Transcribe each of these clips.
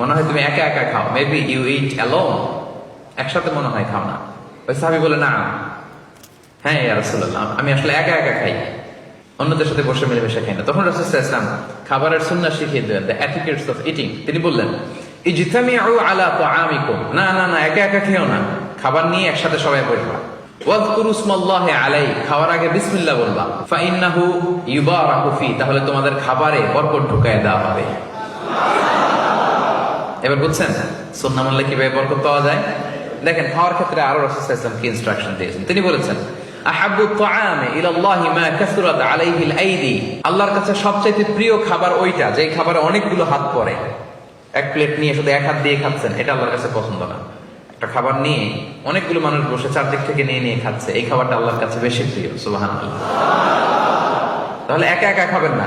মনে হয় তুমি একা একা খাও। মেবি ইউ ইট অ্যালোন একসাথে মনে হয় খাও না। ওই সাহাবি বলে, না। হ্যাঁ ইয়া রাসূলুল্লাহ, আমি আসলে একা একা খাই। অন্যদের সাথে বসে মিলেমিশে খাই না। তখন রাসূল ইসলাম খাবারের সুন্নাহ শিখিয়ে দিলেন দ্য এথিকেটস অফ ইটিং তিনি বললেন, ইজতামিউ আলা তাআমিকুম। না না না, একা একা খেও না। খাবার নিয়ে একসাথে সবাই বসবা। আলাই খাওয়ার আগে বিসমিল্লাহ বলবা। ফাইন্নাহু ইউবারাকু ফি। তাহলে তোমাদের খাবারে বরকত ঢুকায় দেওয়া হবে। এবার বুঝছেন? সুন্না মানলে কীভাবে বরকত পাওয়া যায়? দেখেন খাওয়ার ক্ষেত্রে আরও রাসূল কি ইনস্ট্রাকশন দিয়েছেন? তিনি বলেছেন, আহাব্বু তাআমি ইলাল্লাহি মা কাসরাত আলাইহিল আইদি। আল্লাহর কাছে সবচাইতে প্রিয় খাবার ওইটা, যেই খাবারে অনেকগুলো হাত পড়ে। এক প্লেট নিয়ে শুধু এক হাত দিয়ে খাচ্ছেন, এটা আল্লাহর কাছে পছন্দ না। একটা খাবার নিয়ে অনেকগুলো মানুষ বসে চারদিক থেকে নিয়ে নিয়ে খাচ্ছে, এই খাবারটা আল্লাহর কাছে বেশি প্রিয়, সুবহানাল্লাহ। তাহলে একা একা খাবেন না।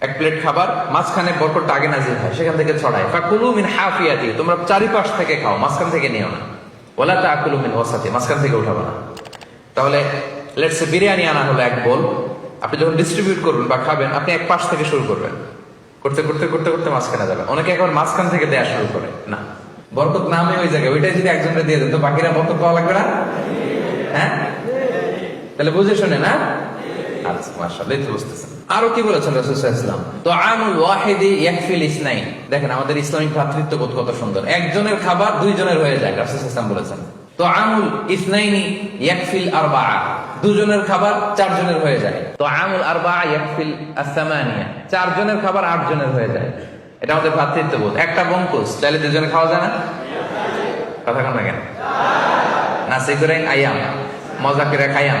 এক প্লেট খাবার, মাঝখানে বরকতটা আগে নাজিল হয়, সেখান থেকে ছড়ায়। ফাকুলু মিন হাফিয়াতি, তোমরা চারিপাশ থেকে খাও, মাঝখান থেকে নিও না। ওলা তাকুলু মিন ওয়াসাতি, মাঝখান থেকে উঠাবো না। তাহলে লেটসে বিরিয়ানি আনা হলো এক বোল আপনি যখন ডিস্ট্রিবিউট করবেন বা খাবেন, আপনি এক পাশ থেকে শুরু করবেন। করতে করতে করতে করতে মাঝখানে যাবে। অনেকে একবার মাঝখান থেকে দেওয়া শুরু করে। না। বরকত নামে ওই জায়গায় ওইটাই যদি একজনকে দিয়ে দেন, তো বাকিরা বরকত পাওয়া লাগবে না? হ্যাঁ? তাহলে বুঝে শুনে না? তো বুঝতেছেন। আরও কি বলেছেন তো আমুল ওয়াহিদি ইয়াকফিল দেখেন, আমাদের ইসলামিক ভ্রাতৃত্ববোধ কত সুন্দর। একজনের খাবার দুইজনের হয়ে যায়, রাসূল সাল্লাল্লাহু আলাইহি ওয়াসাল্লাম বলেছেন। তো আমুল ইসনাইনি ইয়াকফিল আরবাআ। দুজনের খাবার চারজনের হয়ে যায়। তো আমুল আরবাআ ইয়াকফিল আসামানিয়া চারজনের খাবার আটজনের হয়ে যায়। এটা আমাদের ভ্রাতৃত্ববোধ। একটা বঙ্কুস তাহলে দুজনে খাওয়া যায় না? কথা কন না কেন? নাসি করে আইয়াম মজা করে খাইয়াম।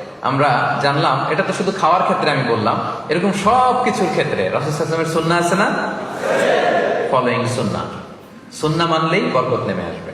আমরা জানলাম, এটা তো শুধু খাওয়ার ক্ষেত্রে আমি বললাম, এরকম সব কিছুর ক্ষেত্রে রসদামের সুন্না আছে না? ফলোয়িং সুন্না সুন্না মানলেই বরকত নেমে আসবে।